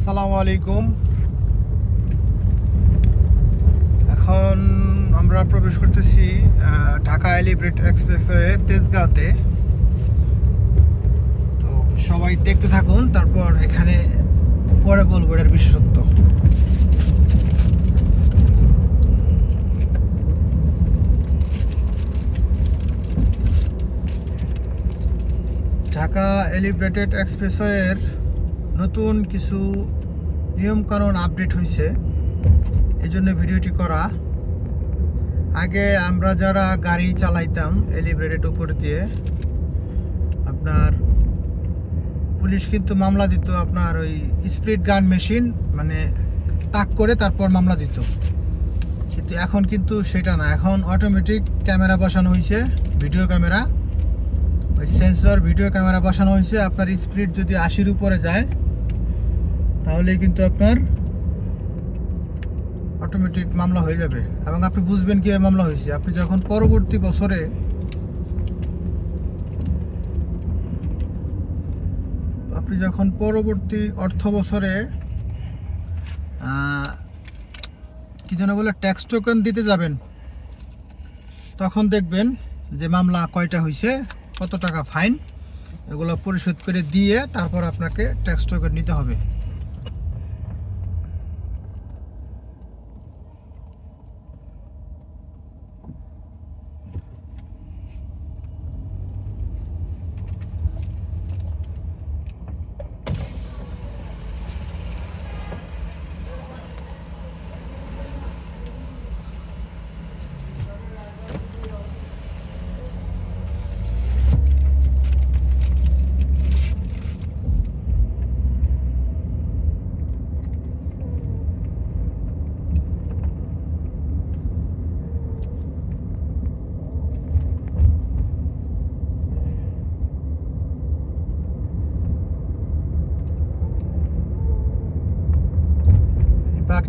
আসসালামু আলাইকুম। এখন আমরা প্রবেশ করতেছি ঢাকা এলিভেট এক্সপ্রেসওয়ে তেজগাঁওতে। তো সবাই দেখতে থাকুন, তারপর এখানে পরে বলব এটার বিশেষত্ব। ঢাকা এলিভেটেড এক্সপ্রেসওয়ের নতুন কিছু নিয়মকানুন আপডেট হয়েছে এই জন্য ভিডিওটি করা। আগে আমরা যারা গাড়ি চালাইতাম এলিভেটেড উপর দিয়ে, আপনার পুলিশ কিন্তু মামলা দিত, আপনার ওই স্পিড গান মেশিন মানে তাক করে তারপর মামলা দিত। কিন্তু এখন কিন্তু সেটা না, এখন অটোমেটিক ক্যামেরা বসানো হয়েছে ভিডিও ক্যামেরা। ওই সেন্সর ভিডিও ক্যামেরা বসানো হয়েছে, আপনার স্পিড যদি আশির উপরে যায় তাহলে কিন্তু আপনার অটোমেটিক মামলা হয়ে যাবে। এবং আপনি বুঝবেন কীভাবে মামলা হয়েছে। আপনি যখন পরবর্তী বছরে আপনি যখন পরবর্তী অর্থ বছরে কি যেন বলে ট্যাক্স টোকেন দিতে যাবেন, তখন দেখবেন যে মামলা কয়টা হয়েছে, কত টাকা ফাইন এগুলো পরিশোধ করে দিয়ে তারপর আপনাকে ট্যাক্স টোকেন নিতে হবে।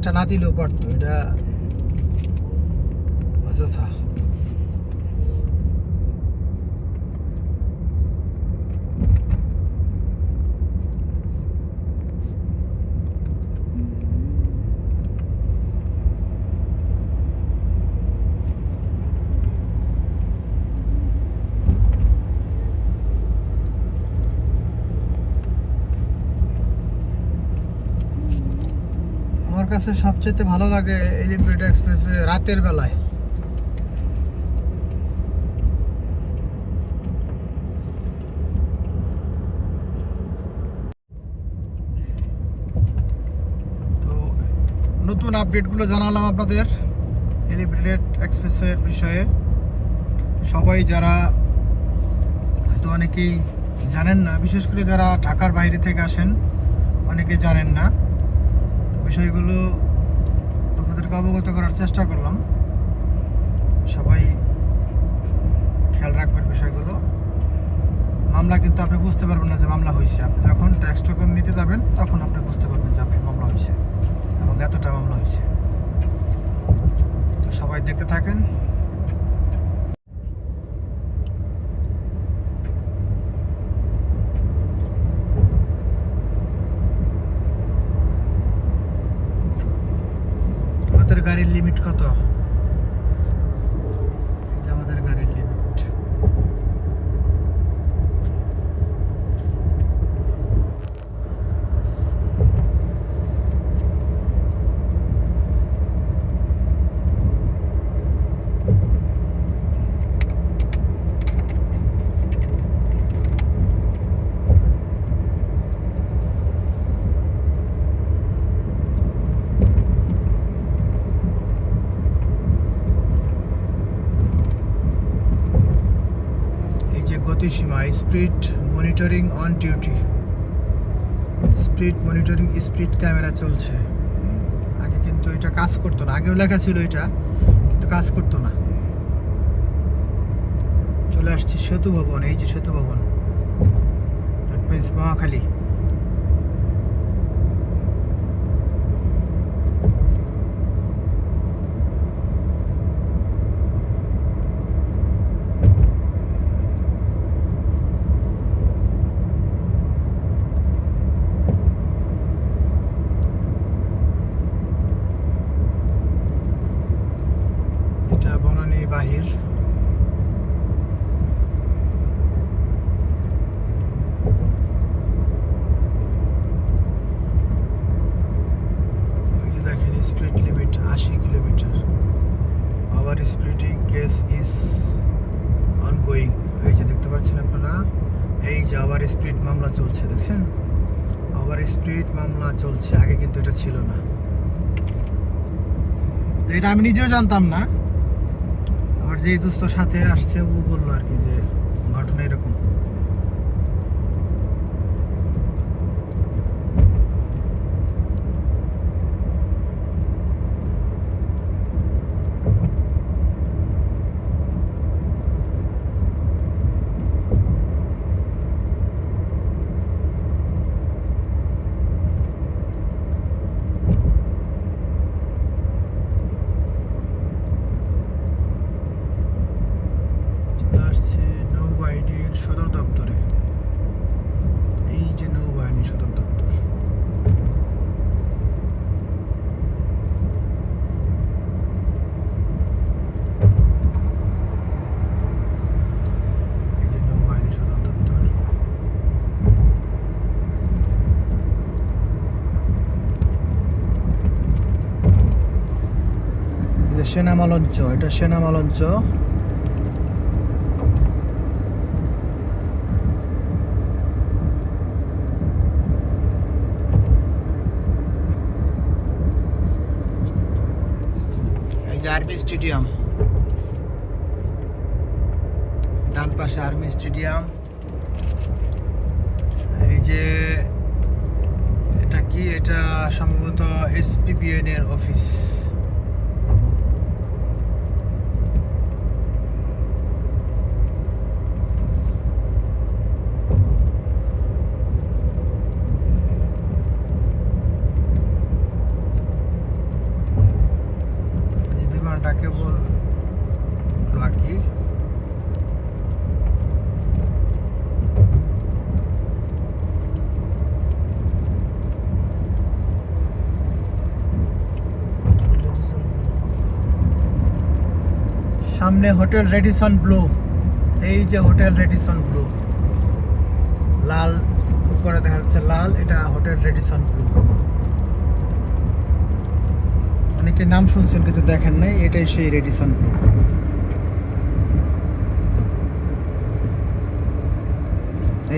বাঘটা না দিলেও পারতো এটা অযথা আমার কাছে সবচেয়ে ভালো লাগে এলিভেটেড এক্সপ্রেসে রাতের বেলায়। তো নতুন আপডেটগুলো জানালাম আপনাদের এলিভেটেড এক্সপ্রেসের বিষয়ে। সবাই যারা হয়তো অনেকেই জানেন না, বিশেষ করে যারা ঢাকার বাইরে থেকে আসেন, অনেকে জানেন না। বিষয়গুলো আপনাদেরকে অবগত করার চেষ্টা করলাম। সবাই খেয়াল রাখবেন বিষয়গুলো। মামলা কিন্তু আপনি বুঝতে পারবেন না যে মামলা হয়েছে আপনি যখন ট্যাক্স টোকন নিতে যাবেন, তখন আপনি বুঝতে পারবেন যে আপনি মামলা হয়েছে এবং এতটা মামলা হয়েছে তো সবাই দেখতে থাকেন আমাদের গাড়ির লিমিট কত এই যে আমাদের গাড়ির লিমিট এই যে গতিসীমা speed monitoring on duty. Speed monitoring speed camera চলছে। আগে কিন্তু এটা কাজ করতো না। আগেও লেখা ছিল এটা কিন্তু কাজ করতো না। চলে আসছি সেতু ভবন এই যে সেতু ভবন। That বাহির দেখেন স্পিড লিমিট আশি kilometre hour speeding case is ongoing এই যে দেখতে পাচ্ছেন আপনারা এই যে আবার স্পিড মামলা চলছে দেখছেন আবার স্পিড মামলা চলছে আগে কিন্তু এটা ছিল না। তো এটা আমি নিজেও জানতাম না। যে দুস্থ সাথে আসছে ও বলল আর কি যে ঘটনা এরকম চলে আসছে নৌবাহিনীর সদর দপ্তরে এই যে নৌবাহিনীর সদর দপ্তর এই যে নৌবাহিনীর সদর দপ্তর এই যে সেনামালঞ্চ, এটা সেনামালঞ্চ। Army stadium. ডান পাশে আর্মি স্টেডিয়াম। এই যে এটা কি? এটা সম্ভবত এসপিবিএন এর অফিস এই বিমানটা কেবল উঠল আর কি সামনে হোটেল রেডিসন ব্লু। এই যে হোটেল রেডিসন ব্লু। লাল উপরে দেখা যাচ্ছে লাল, এটা হোটেল রেডিসন ব্লু। অনেকে নাম শুনছেন কিন্তু দেখেন নাই, এটাই সেই রেডিসন ব্লু।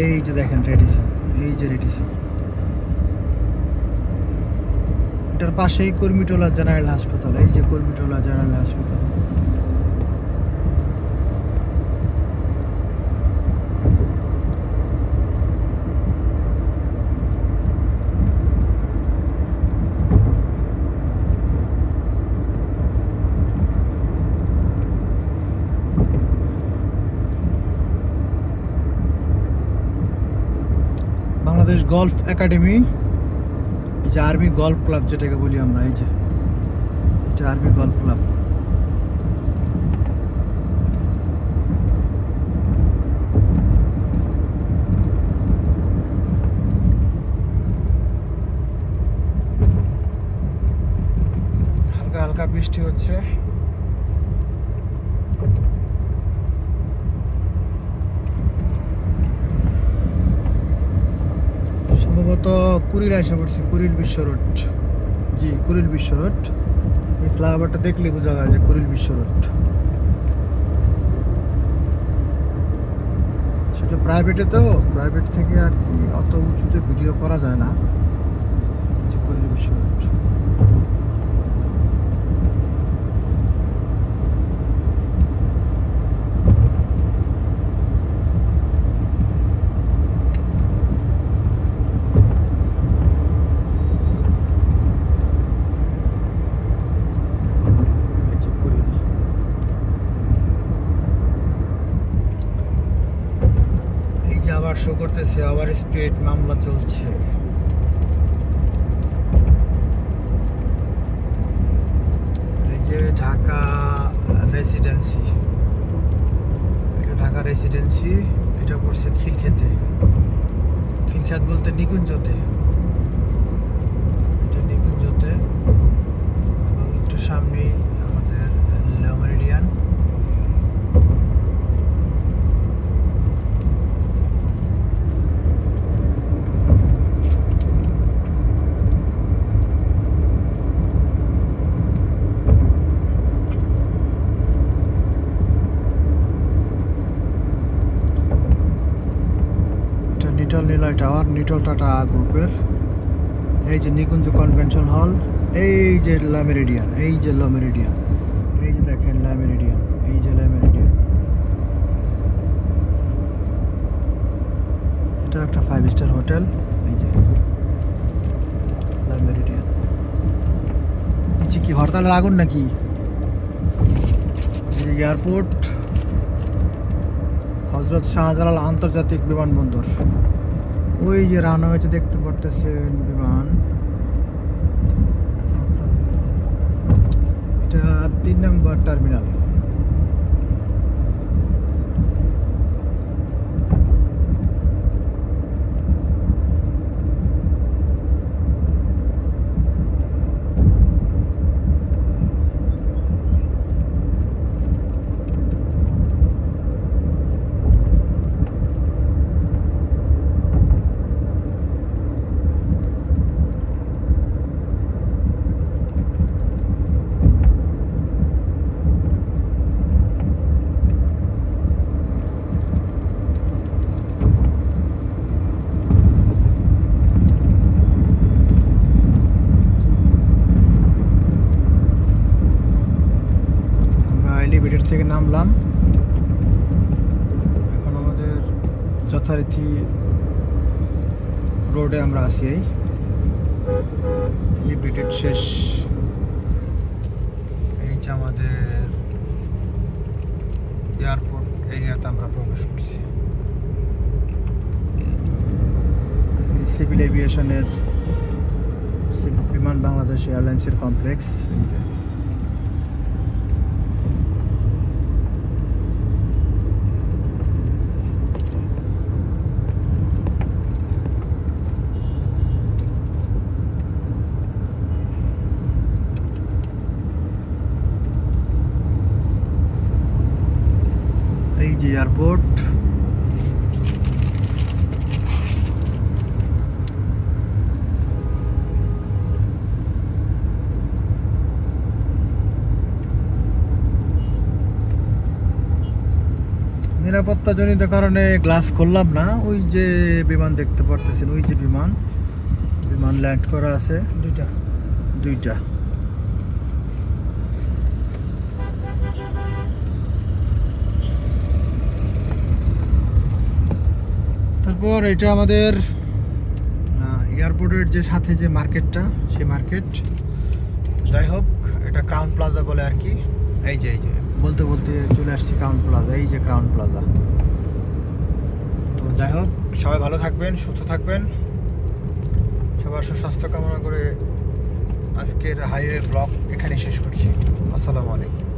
এই যে দেখেন রেডিসন, এই যে রেডিসন। এটার পাশেই কর্মীটোলা জেনারেল হাসপাতাল, এই যে কর্মীটোলা জেনারেল হাসপাতাল বাংলাদেশ গলফ একাডেমি, এই যে আর্মি গলফ ক্লাব যেটাকে বলি আমরা, এই যে, এটা আর্মি গলফ ক্লাব। হালকা হালকা বৃষ্টি হচ্ছে। সম্ভবত কুড়িল আসা পড়ছি কুড়িল বিশ্ব রোড। জি কুড়িল বিশ্ব রোড। এই ফ্লাইওভারটা দেখলে বোঝা যায় যে কুড়িল বিশ্ব রোড। সেটা প্রাইভেটে তো প্রাইভেট থেকে আর কি অত উঁচুতে ভিডিও করা যায় না। কুড়িল বিশ্ব রোড এই যে কুড়িল এই যে আবার শো করতেছে, আবার স্পিড মামলা চলছে। যে ঢাকা রেসিডেন্সি এটা ঢাকা রেসিডেন্সি এটা পড়ছে খিলক্ষেতে। খিলখ্যাত বলতে নিকুঞ্জতে। এটা নিকুঞ্জতে। এবং একটু সামনেই আমাদের Le Meridien mobile tower Nitol Tata গ্রুপের। এই যে নিকুঞ্জ কনভেনশন হল এই যে লা মেরিডিয়ান এই যে লা মেরিডিয়ান এই যে দেখেন লা মেরিডিয়ান এই যে লা মেরিডিয়ান এটা একটা ফাইভ স্টার হোটেল এই যে লা মেরিডিয়ান নিচে কি হরতালের আগুন নাকি? এই যে এয়ারপোর্ট হজরত শাহজালাল আন্তর্জাতিক বিমানবন্দর। ওই যে রানওয়েতে দেখতে পারতেছেন বিমান। এটা তিন নম্বর টার্মিনাল আমরা এলিভেটর থেকে নামলাম এখন আমাদের যথারীতি রোডে আমরা আছি এই। এলিভেটেড শেষ। এই যে আমাদের এয়ারপোর্ট এরিয়াতে আমরা প্রবেশ করছি। সিভিল এভিয়েশনের বিমান বাংলাদেশ এয়ারলাইন্সের কমপ্লেক্স এই যে এই যে এয়ারপোর্ট নিরাপত্তাজনিত কারণে গ্লাস খুললাম না। ওই যে বিমান দেখতে পারতেছেন ওই যে বিমান। বিমান ল্যান্ড করা আছে। দুইটা। দুইটা। তারপর এটা আমাদের এয়ারপোর্টের যে সাথে যে মার্কেটটা সেই মার্কেট যাই হোক এটা ক্রাউন প্লাজা বলে আর কি। এই যে এই যে। বলতে বলতে চলে আসছি ক্রাউন প্লাজা এই যে ক্রাউন প্লাজা তো যাই হোক, সবাই ভালো থাকবেন, সুস্থ থাকবেন। সবার সুস্বাস্থ্য কামনা করে আজকের হাইওয়ে ব্লগ এখানে শেষ করছি। আসসালামু আলাইকুম।